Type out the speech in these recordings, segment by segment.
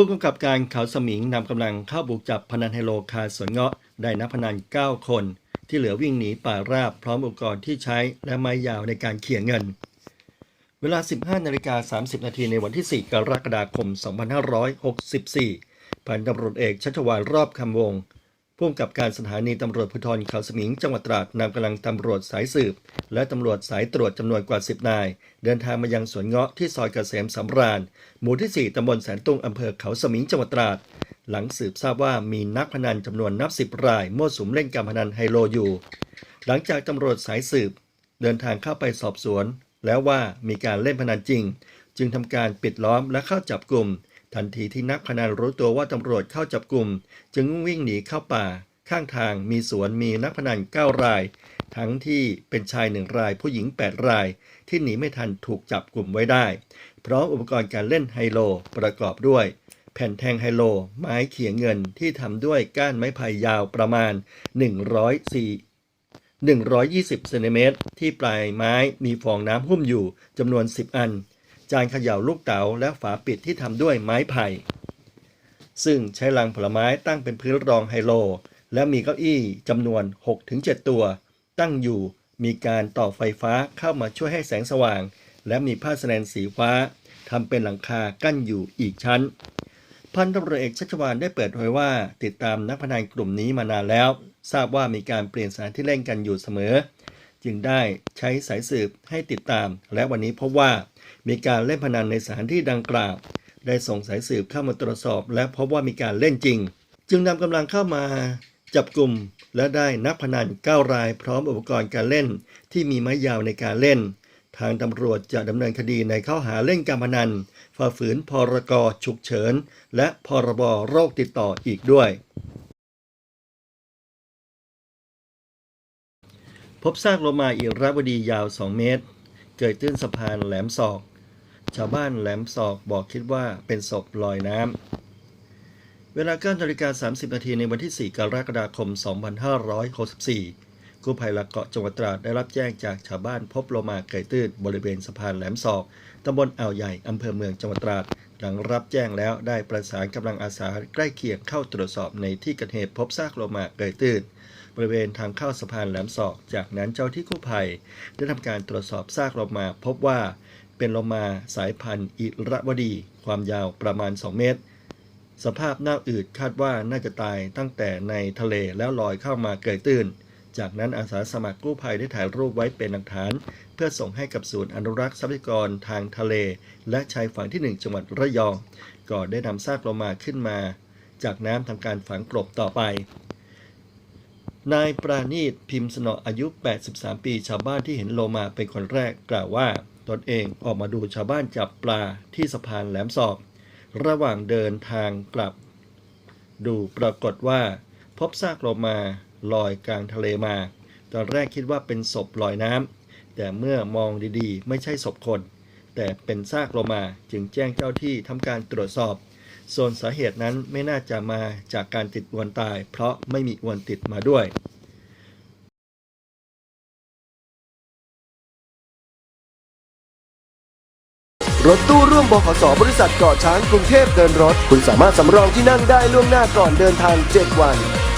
ผู้กำกับการเขาสมิงนำกำลังเข้าบุกจับพนันไฮโลคาสวนเงาะได้นักพนัน 9 คน ที่เหลือวิ่งหนีป่าราบพร้อมอุปกรณ์ที่ใช้และไม้ยาวในการเขี่ยเงิน เวลา 15นาฬิกา30 นาทีในวันที่ 4 กรกฎาคม 2564 พันตำรวจเอกชัชวานรอบคำวง ผู้กำกับการสถานีตำรวจภูธรเขาสมิงจังหวัดตราดนำกำลังตำรวจสายสืบ และตำรวจสายตรวจจำนวนกว่า 10 นาย เดินทางมายังสวนเงาะที่ซอยเกษมสำราญ หมู่ที่ 4ตำบลแสนตุงอำเภอเขาสมิงจังหวัดตราด หลังสืบทราบว่ามีนักพนันจำนวนนับสิบรายมั่วสุมเล่นการพนันไฮโลอยู่ หลังจากตำรวจสายสืบ เดินทางเข้าไปสอบสวน แล้วว่ามีการเล่นพนันจริง จึงทำการปิดล้อมและเข้าจับกลุ่ม ทันทีที่นักพนันรู้ตัวว่าตำรวจเข้าจับกลุ่ม จึงวิ่งหนีเข้าป่า ข้างทางมีสวนมีนักพนัน 9 ราย ทั้งที่เป็นชายหนึ่งรายผู้หญิง 8 ราย ที่หนีไม่ทันถูกจับกลุ่มไว้ได้ พร้อมอุปกรณ์การเล่นไฮโลประกอบด้วย แผ่นแทงไฮโล ไม้เขียงเงินที่ทำด้วยก้านไม้ไผ่ยาวประมาณ 104 120เซนติเมตรที่ปลายไม้มีฟองน้ำหุ้มอยู่จำนวน 10 อัน จานเขย่าลูกเต๋าและฝาปิดที่ทำด้วยไม้ไผ่ ซึ่งใช้ลังผลไม้ตั้งเป็นพื้นรองไฮโล และมีเก้าอี้จำนวน 6-7 ตัว ตั้งอยู่มีการต่อไฟฟ้าเข้ามาช่วยให้แสงสว่าง และมีผ้าแสดงสีฟ้าทำเป็นหลังคากั้นอยู่อีกชั้น พันตำรวจเอกชัชวานได้เปิดเผยว่า ติดตามนักพนันกลุ่มนี้มานานแล้ว ทราบว่ามีการเปลี่ยนสถานที่เล่นกันอยู่เสมอ จึงได้ใช้สายสืบให้ติดตาม และวันนี้พบว่า มีการเล่นพนันในสถานที่ดังกล่าว ได้ส่งสายสืบเข้ามาตรวจสอบ และพบว่ามีการเล่นจริง จึงนำกำลังเข้ามาจับกลุ่มและได้นักพนัน 9 รายพร้อมอุปกรณ์การเล่น ที่มีไม้ยาวในการเล่น ทางตำรวจจะดำเนินคดีในข้อหาเล่นการพนัน ฝ่าฝืนพรกฉุกเฉิน และพรบโรคติดต่ออีกด้วย พบซากโลมาอิราวดียาว 2 เมตร เกิดตื้นสะพานแหลมศอก ชาวบ้านแหลมศอกบอกคิดว่าเป็นศพลอยน้ำ เวลา9นาฬิกา30 นาทีในวันที่ 4 กรกฎาคม 2564 กู้ภัยหลักเกาะจังหวัดตราดได้รับแจ้งจากชาวบ้านพบโลมาเกยตื้นบริเวณสะพานแหลมศอก ตำบลอ่าวใหญ่ อำเภอเมืองจังหวัดตราด หลังรับแจ้งแล้วได้ประสานกำลังอาสาใกล้เคียงเข้าตรวจสอบในที่เกิดเหตุพบซากโลมาเกยตื้นบริเวณทางเข้าสะพานแหลมศอก จากนั้นเจ้าที่กู้ภัย ได้ทำการตรวจสอบซากโลมา พบว่าเป็นโลมาสายพันธุ์อิระวดี ความยาวประมาณ 2 เมตร สภาพหน้าอืดคาดว่าน่าจะตายตั้งแต่ในทะเลแล้วลอยเข้ามาเกยตื้น จากนั้นอาสาสมัครกู้ภัยได้ถ่ายรูปไว้เป็นหลักฐาน เพื่อส่งให้กับศูนย์อนุรักษ์ทรัพยากรทางทะเล และชายฝั่งที่ 1 จังหวัดระยอง ก่อนได้นำซากโลมาขึ้นมา จากน้ำทำการฝังกลบต่อไปนายปราณีตพิมพ์สนออายุ 83 ปี ชาวบ้านที่เห็นโลมาเป็นคนแรกกล่าวว่า ตนเองออกมาดูชาวบ้านจับปลาที่สะพานแหลมศอกระหว่างเดินทางกลับ ดูปรากฏว่า พบซากโลมา ลอยกลางทะเลมา ตอนแรกคิดว่าเป็นศพลอยน้ำแต่เมื่อมองดีๆ ไม่ใช่ศพคน แต่เป็นซากโลมาจึงแจ้งเจ้าที่ทำการตรวจสอบ ส่วนสาเหตุนั้นไม่น่าจะมาจากการติดอวนตาย เพราะไม่มีอวนติดมาด้วยรถตู้ร่วมบขสบริษัทเกาะช้างกรุงเทพเดินรถ คุณสามารถสำรองที่นั่งได้ล่วงหน้าก่อนเดินทาง 7 วัน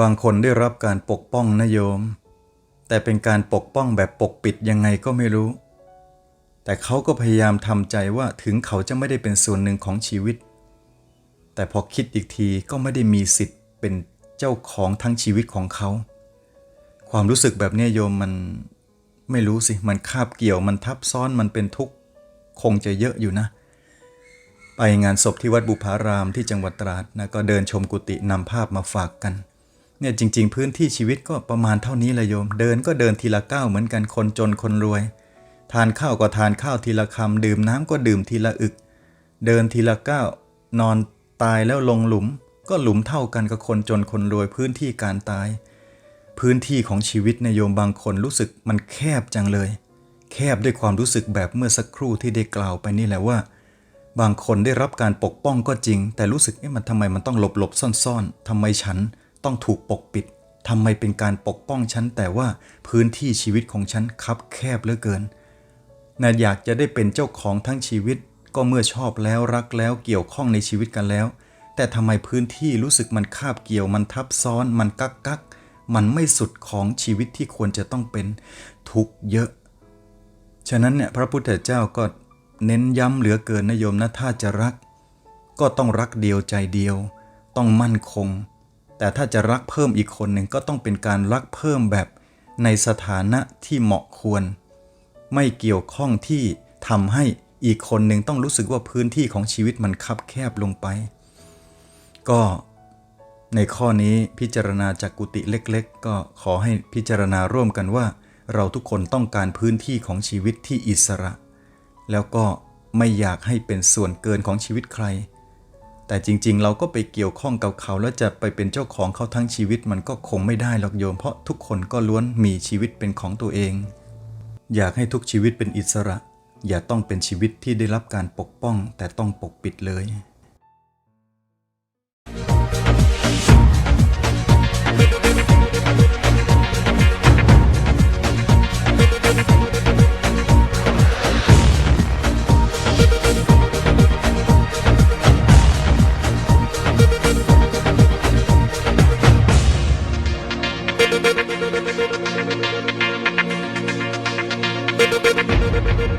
บางคนได้รับการปกป้องนะโยม แต่เป็นการปกป้องแบบปกปิดยังไงก็ไม่รู้ แต่เขาก็พยายามทำใจว่าถึงเขาจะไม่ได้เป็นส่วนหนึ่งของชีวิต แต่พอคิดอีกทีก็ไม่ได้มีสิทธิ์เป็นเจ้าของทั้งชีวิตของเขา ความรู้สึกแบบนี้โยมมันไม่รู้สิ มันคาบเกี่ยวมันทับซ้อนมันเป็นทุกข์คงจะเยอะอยู่นะ ไปงานศพที่วัดบุพารามที่จังหวัดตราดนะก็เดินชมกุฏินำภาพมาฝากกัน เนี่ยจริง ๆ พื้นที่ชีวิตก็ประมาณเท่านี้ละโยม เดินก็เดินทีละก้าวเหมือนกันคนจนคนรวย ทานข้าวก็ทานข้าวทีละคำดื่มน้ำก็ดื่มทีละอึก เดินทีละก้าวนอนตายแล้วลงหลุม ก็หลุมเท่ากันกับคนจนคนรวยพื้นที่การตาย พื้นที่ของชีวิตนยโยมบางคนรู้สึกมันแคบจังเลย แคบด้วยความรู้สึกแบบเมื่อสักครู่ที่ได้กล่าวไปนี่แหละว่า บางคนได้รับการปกป้องก็จริง แต่รู้สึกเอ๊ะมันทำไมมันต้องหลบหลบซ่อนๆทำไมฉัน ต้องถูกปกปิดทำไมเป็นการปกป้องฉันแต่ว่าพื้นที่ชีวิตของฉันคับแคบเหลือเกินนะอยากจะได้เป็นเจ้าของทั้งชีวิต ก็เมื่อชอบแล้วรักแล้วเกี่ยวข้องในชีวิตกันแล้ว แต่ทำไมพื้นที่รู้สึกมันคาบเกี่ยวมันทับซ้อน มันกักกักมันไม่สุดของชีวิตที่ควรจะต้องเป็นทุกเยอะ ฉะนั้นเนี่ยพระพุทธเจ้าก็เน้นย้ำเหลือเกินนะโยมนะถ้าจะรัก ก็ต้องรักเดียวใจเดียว ต้องมั่นคง แต่ถ้าจะรักเพิ่มอีกคนหนึ่งก็ต้องเป็นการรักเพิ่มแบบในสถานะที่เหมาะควร ไม่เกี่ยวข้องที่ทำให้อีกคนหนึ่งต้องรู้สึกว่าพื้นที่ของชีวิตมันคับแคบลงไป ก็ในข้อนี้พิจารณาจากกุฏิเล็ก ๆ ก็ขอให้พิจารณาร่วมกันว่า เราทุกคนต้องการพื้นที่ของชีวิตที่อิสระ แล้วก็ไม่อยากให้เป็นส่วนเกินของชีวิตใคร แต่จริงๆ เราก็ไปเกี่ยวข้องกับเขาแล้วจะไปเป็นเจ้าของเขาทั้งชีวิตมันก็คงไม่ได้หรอกโยม เพราะทุกคนก็ล้วนมีชีวิตเป็นของตัวเอง อยากให้ทุกชีวิตเป็นอิสระ อย่าต้องเป็นชีวิตที่ได้รับการปกป้อง แต่ต้องปกปิดเลย Thank you.